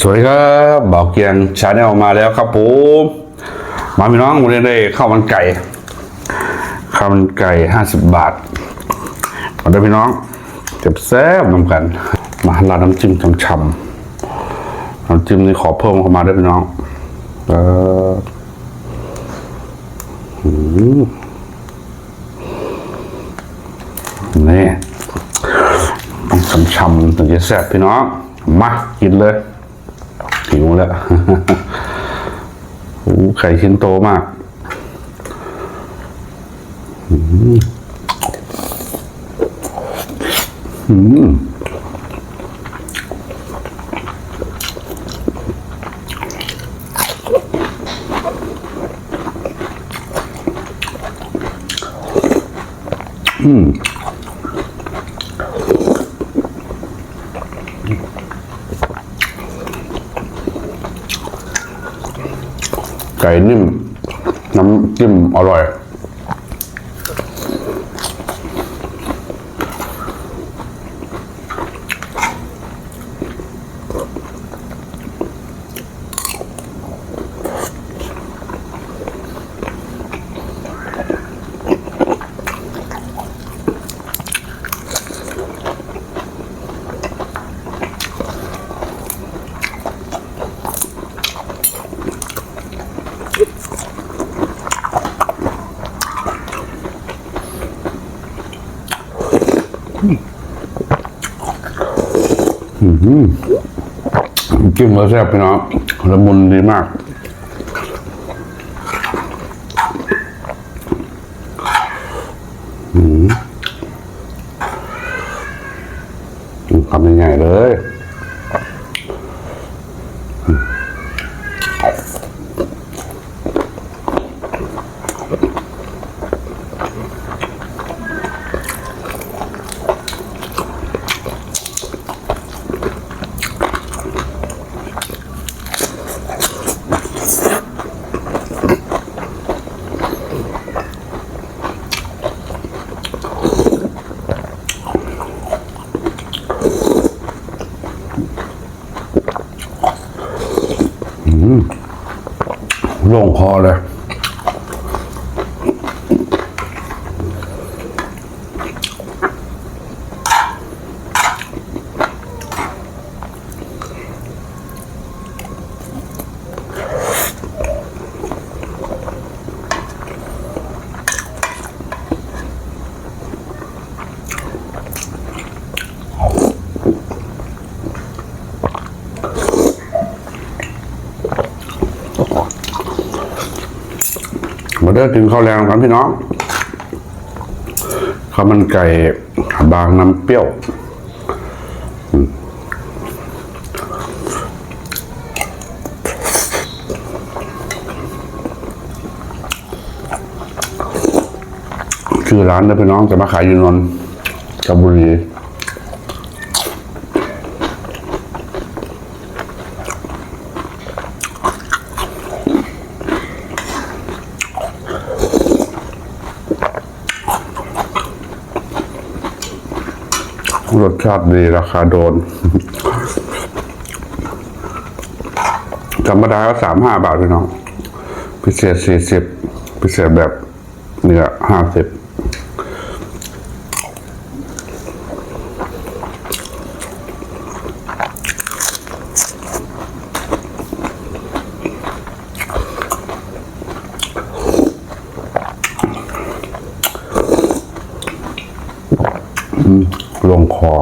สวัสดีครับบ่าเกียงชาแนลมาแล้วครับผมมาพี่น้องวันนี้ได้ข้าวมันไก่ข้าวมันไก่ห้าสิบบาทมาด้วยพี่น้องเจ็บแซ่บน้ำกัน มาลาดน้ำจิ้มช่ำๆน้ำจิ้มนี่ขอเพิ่มเข้ามาด้วยพี่น้องเออหืมนี่ต้องช่ำๆถึงจะแซ่บพี่น้องมากินเลย หิวแล้วโอ้ไข่ชิ้นโตมากอืมอืม ไก่นิ่ม น้ำจิ้มอร่อย จิ้มแล้วแซ่บพี่น้องละมุนดีมากอืมทำง่ายๆเลย โล่งค มาเด้อกินข้าวแรงกันพี่น้องข้าวมันไก่บางน้ำเปรี้ยวอือร้านนะพี่น้องจะมาขายอยู่นนท์กบุรี รสชาติดีราคาโดนธรรมดาก็สามห้าบาทพี่น้อง พิเศษสี่สิบพิเศษแบบเนื้อห้าสิบ ลงคอ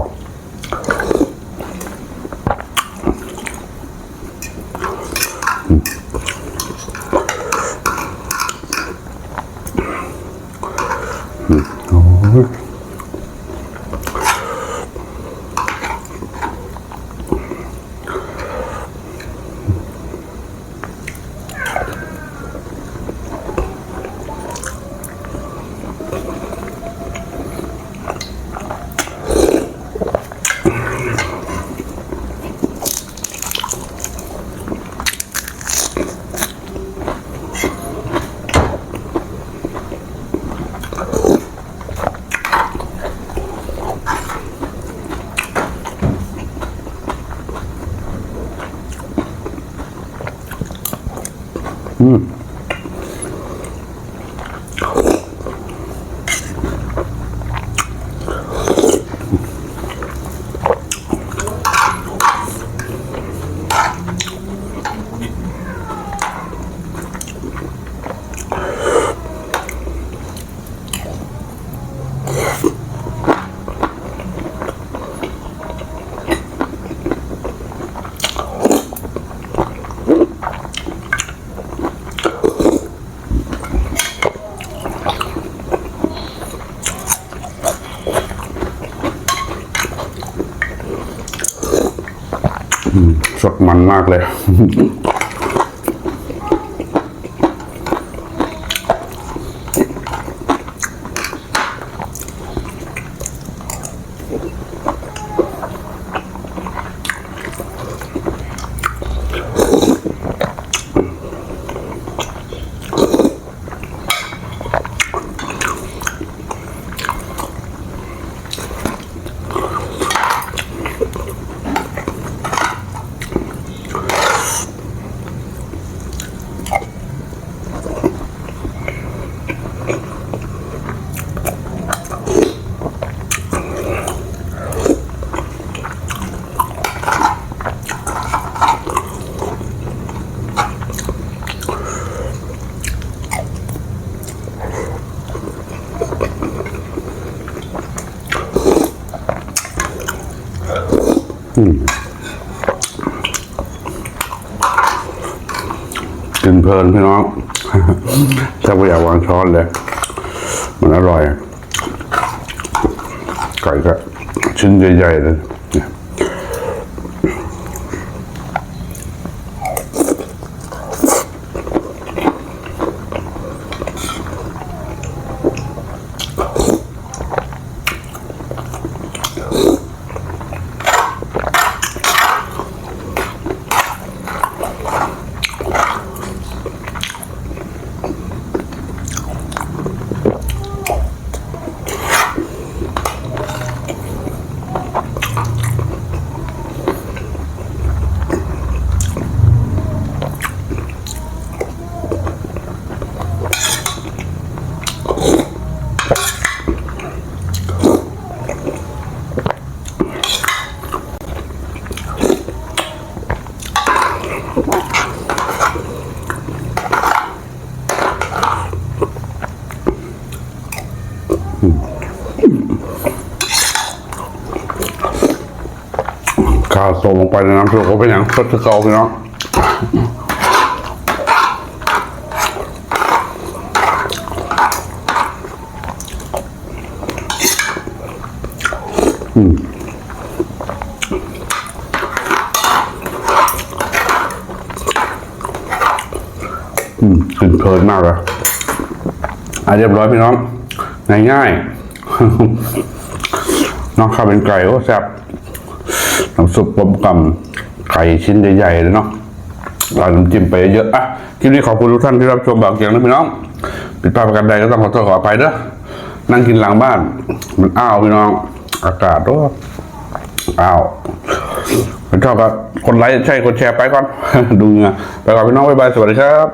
อืม สดมันมากเลย กินเพลินพี่น้องถ้าไม่อยากวางช้อนเลย มันอร่อย ไก่ก็ชิ้นใหญ่ๆเลย ข้าวต้มลงไปในน้ำซุปก็เป็นอย่างสดเก่าพี่น้องอืม กลิ่นเพลินมากเลยอะเรียบร้อยพี่น้องง่ายๆน้องข้าวเป็นไก่โอ้แซ่บน้ำซุปกลมกล่ำไก่ชิ้นใหญ่ๆเลยเนาะราดน้ำจิ้มไปเยอะอะคลิปนี้ขอบคุณทุกท่านที่รับชมบางเกียงนะพี่น้องผิดพลาดประการใดก็ต้องขอโทษขออภัยเด้อนั่งกินหลังบ้าน มันอ้าวพี่น้อง อากาศโอ้อ้าวถ้าชอบก็กดไลค์ใช่กดแชร์ไปก่อน ดูเงาไปก่อนพี่น้องบ๊ายบายสวัสดีครับ